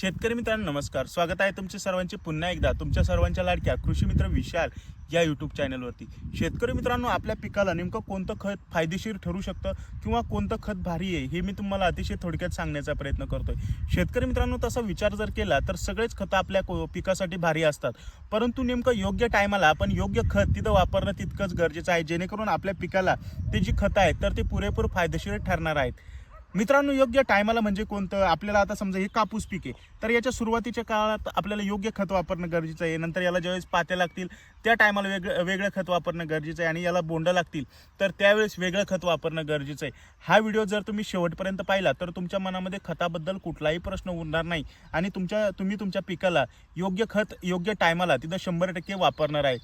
शेतकरी मित्रांनो नमस्कार. स्वागत आहे तुमचे सर्वांचे पुन्हा एकदा. तुमच्या सर्वांच्या लाडक्या कृषी मित्र विशाल या यूट्यूब चॅनलवरती शेतकरी मित्रांनो आपल्या पिकाला नेमकं कोणतं खत फायदेशीर ठरू शकतं किंवा कोणतं खत भारी आहे हे मी तुम्हाला अतिशय थोडक्यात सांगण्याचा प्रयत्न करतोय. शेतकरी मित्रांनो तसा विचार जर केला तर सगळेच खतं आपल्या को- पिकासाठी भारी असतात. परंतु नेमकं योग्य टायमाला आपण योग्य खत तिथं वापरणं तितकंच गरजेचं आहे जेणेकरून आपल्या पिकाला ते जी खतं आहेत तर ते पुरेपूर फायदेशीर ठरणार आहेत. मित्रांनो योग्य टायमाला म्हणजे कोणतं? आपल्याला आता समजा हे कापूस पीक आहे तर याच्या सुरुवातीच्या काळात आपल्याला योग्य खत वापरणं गरजेचं आहे. नंतर याला ज्यावेळेस पात्या लागतील त्या टायमाला वेगळं वेगळं खत वापरणं गरजेचं आहे आणि याला बोंड लागतील तर त्यावेळेस वेगळं खत वापरणं गरजेचं आहे. हा व्हिडिओ जर तुम्ही शेवटपर्यंत पाहिला तर तुमच्या मनामध्ये खताबद्दल कुठलाही प्रश्न उरणार नाही आणि तुमच्या तुम्ही तुमच्या पिकाला योग्य खत योग्य टायमाला तिथं शंभर टक्के वापरणार आहे.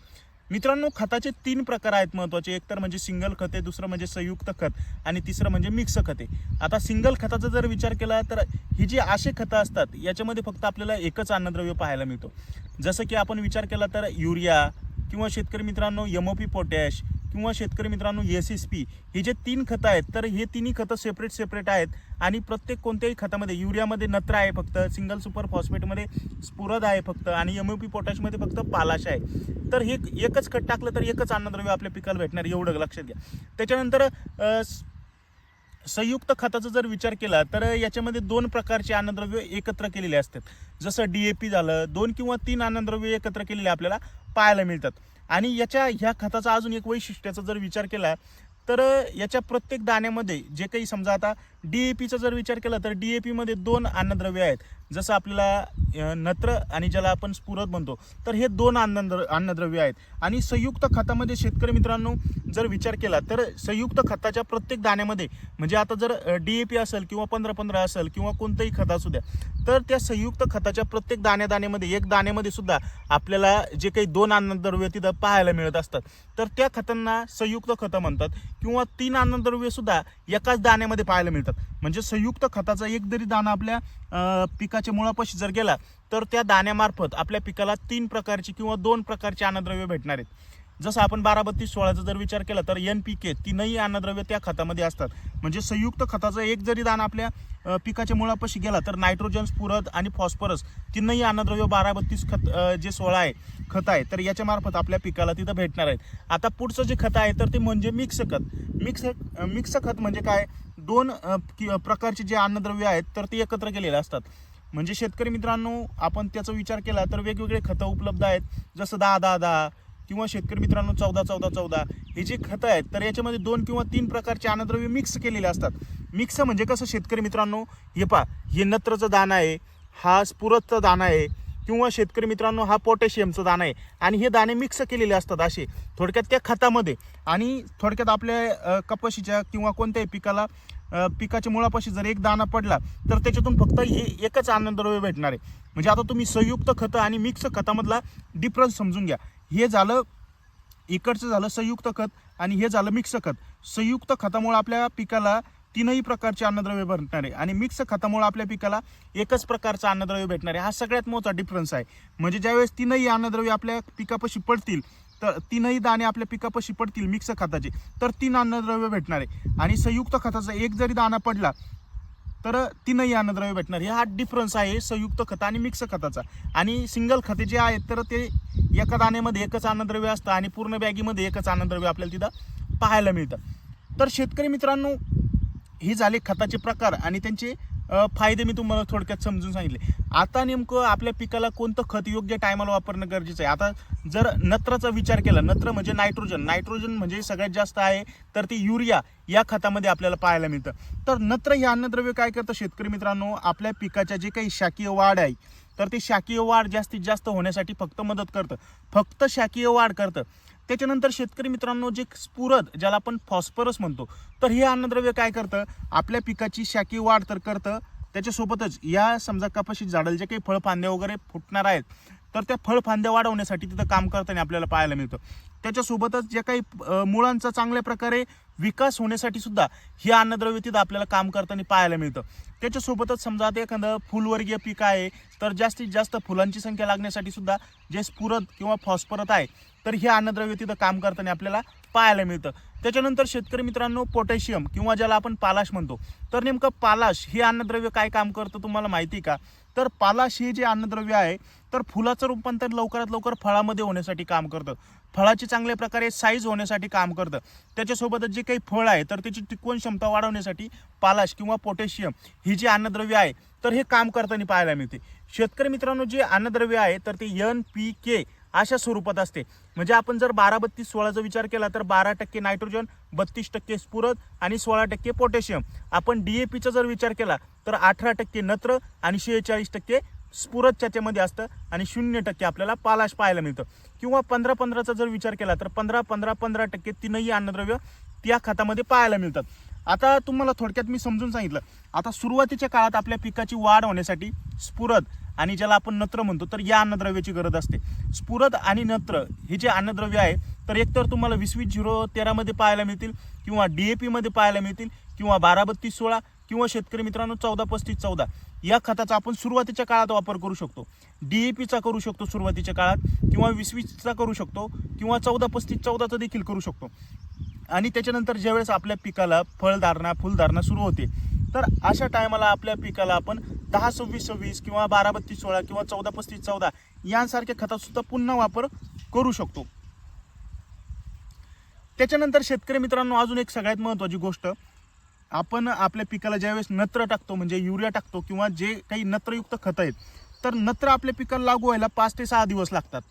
मित्रांनो खताचे तीन प्रकार आहेत महत्त्वाचे. एक तर म्हणजे सिंगल खते दुसरं म्हणजे संयुक्त खत आणि तिसरं म्हणजे मिक्स खते. आता सिंगल खताचा जर विचार केला तर ही जी असे खतं असतात याच्यामध्ये फक्त आपल्याला एकच अन्नद्रव्य पाहायला मिळतो. जसं की आपण विचार केला तर युरिया किंवा शेतकरी मित्रांनो एमओपी पोटॅश किंवा शेतकरी मित्रांनो एस एस पी हे जे तीन खतं आहेत तर हे तिन्ही खतं सेपरेट सेपरेट आहेत. आणि प्रत्येक कोणत्याही खतामध्ये युरियामध्ये नत्र आहे फक्त सिंगल सुपर फॉस्फेटमध्ये स्पुरद आहे फक्त आणि एम पी पोटॅशमध्ये फक्त पालाश आहे. तर हे एकच खत टाकलं तर एकच अन्नद्रव्य आपल्या पिकाला भेटणार एवढं लक्षात घ्या. त्याच्यानंतर संयुक्त खताचा जर विचार केला तर याच्यामध्ये दोन प्रकारचे अन्नद्रव्य एकत्र केलेले असतात. जसं डी ए पी झालं दोन किंवा तीन अन्नद्रव्य एकत्र केलेले आपल्याला पाहायला मिळतात. आणि याच्या ह्या खताचा अजून एक वैशिष्ट्याचा जर विचार केला तर याच्या प्रत्येक दाण्यामध्ये जे काही समजा आता डी ए पीचा जर विचार केला तर डी ए पीमध्ये दोन अन्नद्रव्य आहेत. जसं आपल्याला नत्र आणि ज्याला आपण स्फुरद म्हणतो तर हे दोन अन्नद्र अन्नद्रव्य आहेत. आणि संयुक्त खतामध्ये शेतकरी मित्रांनो जर विचार केला तर संयुक्त खताच्या प्रत्येक दाण्यामध्ये म्हणजे आता जर डी ए पी असेल किंवा पंधरा पंधरा असेल किंवा कोणतंही खत असू द्या तर त्या संयुक्त खताच्या प्रत्येक दाण्या दाण्यामध्ये एक दाण्यामध्ये सुद्धा आपल्याला जे काही दोन अन्नद्रव्य तिथं पाहायला मिळत असतात. तर त्या खतांना संयुक्त खतं म्हणतात किंवा तीन अन्नद्रव्य सुद्धा एकाच दाण्यामध्ये पाहायला मिळतात. म्हणजे संयुक्त खताचा एक जरी दाणा आपल्या अं, पिकाच्या मुळापाशी जर गेला तर त्या दाण्यामार्फत आपल्या पिकाला तीन प्रकारची किंवा दोन प्रकारची अन्नद्रव्य भेटणार आहेत. जसं आपण बारा बत्तीस सोळाचा जर विचार केला तर एन पी के तीनही अन्नद्रव्य त्या खतामध्ये असतात. म्हणजे संयुक्त खताचा एक जरी दाण आपल्या पिकाच्या मुळापाशी गेला तर नायट्रोजन स्फुरद आणि फॉस्फरस तीनही अन्नद्रव्य बारा बत्तीस खत जे सोळा आहे खत आहे तर याच्या मार्फत आपल्या पिकाला तिथं भेटणार आहेत. आता पुढचं जे खत आहे तर ते म्हणजे मिक्स खत. मिक्स मिक्स खत म्हणजे काय? दोन कि- प्रकारचे जे अन्नद्रव्य आहेत तर ते एकत्र केलेले असतात. म्हणजे शेतकरी मित्रांनो आपण त्याचा विचार केला तर वेगवेगळे खतं उपलब्ध आहेत. जसं दहा दहा दहा किंवा शेतकरी मित्रांनो चौदा चौदा चौदा हे जे खतं आहेत तर याच्यामध्ये दोन किंवा तीन प्रकारचे अन्नद्रव्य मिक्स केलेले असतात. मिक्स म्हणजे कसं शेतकरी मित्रांनो हे पा हे नत्रचं दाणं आहे हा स्फुरदचा दाणा आहे किंवा शेतकरी मित्रांनो हा पोटॅशियमचं दाणा आहे. आणि हे दाणे मिक्स केलेले असतात असे थोडक्यात त्या खतामध्ये. आणि थोडक्यात आपल्या कपाशीच्या किंवा कोणत्याही पिकाला पिकाच्या मुळापाशी जर एक दाना पडला तर त्याच्यातून फक्त हे एकच आनंदद्रव्य भेटणार आहे. म्हणजे आता तुम्ही संयुक्त खतं आणि मिक्स खतामधला डिफरन्स समजून घ्या. हे झालं इकडचं झालं संयुक्त खत आणि हे झालं मिक्स खत. संयुक्त खतामुळे आपल्या पिकाला तीनही प्रकारचे अन्नद्रव्य भेटणार आहे. आणि मिक्स खतामुळे आपल्या पिकाला एकच प्रकारचं अन्नद्रव्य भेटणार आहे. हा सगळ्यात मोठा डिफरन्स आहे. म्हणजे ज्यावेळेस तीनही अन्नद्रव्य आपल्या पिकापाशी पडतील तर तीनही दाणे आपल्या पिकापाशी पडतील मिक्स खताचे. तर तीन अन्नद्रव्य भेटणार आहे. आणि संयुक्त खताचा एक जरी दाणा पडला तर तीनही अन्नद्रव्य भेटणार. हे हा डिफरन्स आहे संयुक्त खत आणि मिक्स खताचा. आणि सिंगल खते जे आहेत तर ते एका दाण्यामध्ये एकच अन्नद्रव्य असतं आणि पूर्ण बॅगीमध्ये एकच अन्नद्रव्य आपल्याला तिथं पाहायला मिळतं. तर शेतकरी मित्रांनो हे झाले खताचे प्रकार आणि त्यांचे फायदे मी तुम्हाला थोडक्यात समजून सांगितले. आता नेमकं आपल्या पिकाला कोणतं खत योग्य टायमाला वापरणं गरजेचं आहे? आता जर नत्राचा विचार केला नत्र म्हणजे नायट्रोजन नायट्रोजन म्हणजे सगळ्यात जास्त आहे तर ते युरिया या खतामध्ये आपल्याला पाहायला मिळतं. तर नत्र हे अन्नद्रव्य काय करतं शेतकरी मित्रांनो? आपल्या पिकाच्या जे काही शाकीय वाढ आहे तर ते शाकीय वाढ जास्तीत जास्त होण्यासाठी फक्त मदत करतं. फक्त शाकीय वाढ करतं. त्याच्यानंतर शेतकरी मित्रांनो जे स्फुरद ज्याला आपण फॉस्फरस म्हणतो तर हे अन्नद्रव्य काय करतं? आपल्या पिकाची शाकीय वाढ तर करतं त्याच्यासोबतच या समजा कपाशी झाडाला जे काही फळफांद्या वगैरे फुटणार आहेत तर त्या फळफांद्या वाढवण्यासाठी तिथं काम करताना आपल्याला पाहायला मिळतं. त्याच्यासोबतच जे काही मुळांचा चांगल्या प्रकारे विकास होण्यासाठी सुद्धा हे अन्नद्रव्य तिथं आपल्याला काम करताना पाहायला मिळतं. त्याच्यासोबतच समजा आता एखादं फुलवर्गीय पीक आहे तर जास्तीत जास्त फुलांची संख्या लागण्यासाठी सुद्धा जे स्फुरद किंवा फॉस्फरत आहे तर हे अन्नद्रव्य तिथं काम करताना आपल्याला पाहायला मिळतं. त्याच्यानंतर शेतकरी मित्रांनो पोटॅशियम किंवा ज्याला आपण पालाश म्हणतो तर नेमकं पालाश हे अन्नद्रव्य काय काम करतं तुम्हाला माहिती आहे का? तर पालाश हे जे अन्नद्रव्य आहे तर फुलाचं रूपांतर लवकरात लवकर फळामध्ये होण्यासाठी काम करतं. फळाची चांगल्या प्रकारे साईज होण्यासाठी काम करतं. त्याच्यासोबतच जे काही फळ आहे तर त्याची टिकवण क्षमता वाढवण्यासाठी पालाश किंवा पोटॅशियम ही जी अन्नद्रव्य आहे तर हे काम करताना पाहायला मिळते. शेतकरी मित्रांनो जे अन्नद्रव्य आहे तर ते एन पी के अशा स्वरूपात असते. म्हणजे आपण जर बारा बत्तीस सोळाचा विचार केला तर बारा टक्के नायट्रोजन बत्तीस टक्के स्फुरद आणि सोळा टक्के पोटॅशियम. आपण डी ए पीचा जर विचार केला तर अठरा टक्के नत्र आणि शेहेचाळीस टक्के स्फुरद त्याच्यामध्ये असतं आणि शून्य टक्के आपल्याला पालाश पाहायला मिळतं. किंवा पंधरा पंधराचा जर विचार केला तर पंधरा पंधरा पंधरा टक्के तीनही अन्नद्रव्य त्या खतामध्ये पाहायला मिळतात. आता तुम्हाला थोडक्यात मी समजून सांगितलं. आता सुरुवातीच्या काळात आपल्या पिकाची वाढ होण्यासाठी स्फुरद आणि ज्याला आपण नत्र म्हणतो तर या अन्नद्रव्याची गरज असते. स्फुरद आणि नत्र हे जे अन्नद्रव्य आहे तर एकतर तुम्हाला वीस वीस झिरो तेरामध्ये पाहायला मिळतील किंवा डी ए पीमध्ये पाहायला मिळतील किंवा बारा बत्तीस सोळा किंवा शेतकरी मित्रांनो चौदा पस्तीस चौदा. या खताचा आपण सुरुवातीच्या काळात वापर करू शकतो. डी ए पीचा करू शकतो सुरुवातीच्या काळात किंवा वीस वीसचा करू शकतो किंवा चौदा पस्तीस चौदाचा देखील करू शकतो. आणि त्याच्यानंतर ज्यावेळेस आपल्या पिकाला फळधारणा फुलधारणा सुरू होते तर अशा टायमाला आपल्या पिकाला आपण दहा सव्वीस सव्वीस किंवा बारा बत्तीस सोळा किंवा चौदा पस्तीस चौदा यांसारख्या खताचा सुद्धा पुन्हा वापर करू शकतो. त्याच्यानंतर शेतकरी मित्रांनो अजून एक सगळ्यात महत्त्वाची गोष्ट. आपण आपल्या पिकाला ज्यावेळेस नत्र टाकतो म्हणजे युरिया टाकतो किंवा जे काही नत्रयुक्त खतं आहेत तर नत्र आपल्या पिकाला लागू व्हायला पाच ते सहा दिवस लागतात.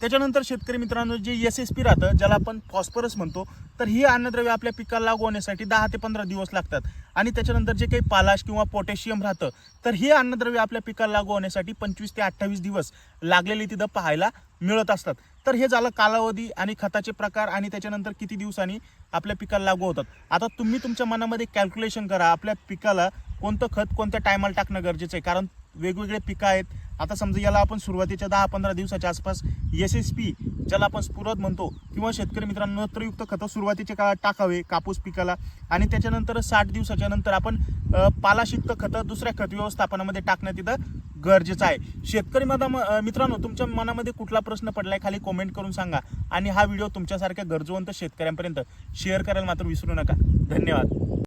त्याच्यानंतर शेतकरी मित्रांनो जे एस एस पी राहतं ज्याला आपण फॉस्फरस म्हणतो तर ही अन्नद्रव्य आपल्या पिकाला लागू होण्यासाठी दहा ते पंधरा दिवस लागतात. आणि त्याच्यानंतर जे काही पालाश किंवा पोटॅशियम राहतं तर हे अन्नद्रव्य आपल्या पिकाला लागू होण्यासाठी पंचवीस ते अठ्ठावीस दिवस लागलेले तिथं पाहायला मिळत असतात. तर हे झालं कालावधी आणि खताचे प्रकार आणि त्याच्यानंतर किती दिवसांनी आपल्या पिकाला लागू होतात. आता तुम्ही तुमच्या मनामध्ये कॅल्क्युलेशन करा आपल्या पिकाला कोणतं खत कोणत्या टायमाला टाकणं गरजेचं आहे? कारण वेगवेगळे पिकं आहेत आता समजा याला आपण सुरुवातीच्या दहा पंधरा दिवसाच्या आसपास एस एस पी ज्याला आपण स्फुरद म्हणतो किंवा शेतकरी मित्रांनो नत्रयुक्त खतं सुरुवातीच्या काळात टाकावे कापूस पिकाला. आणि त्याच्यानंतर साठ दिवसाच्या नंतर आपण पालाशिक्त खतं दुसऱ्या खत व्यवस्थापनामध्ये टाकणं तिथं गरजेचं आहे. शेतकरी मधा मित्रांनो तुमच्या मनामध्ये कुठला प्रश्न पडलाय खाली कॉमेंट करून सांगा. आणि हा व्हिडिओ तुमच्यासारख्या गरजवंत शेतकऱ्यांपर्यंत शेअर करायला मात्र विसरू नका. धन्यवाद.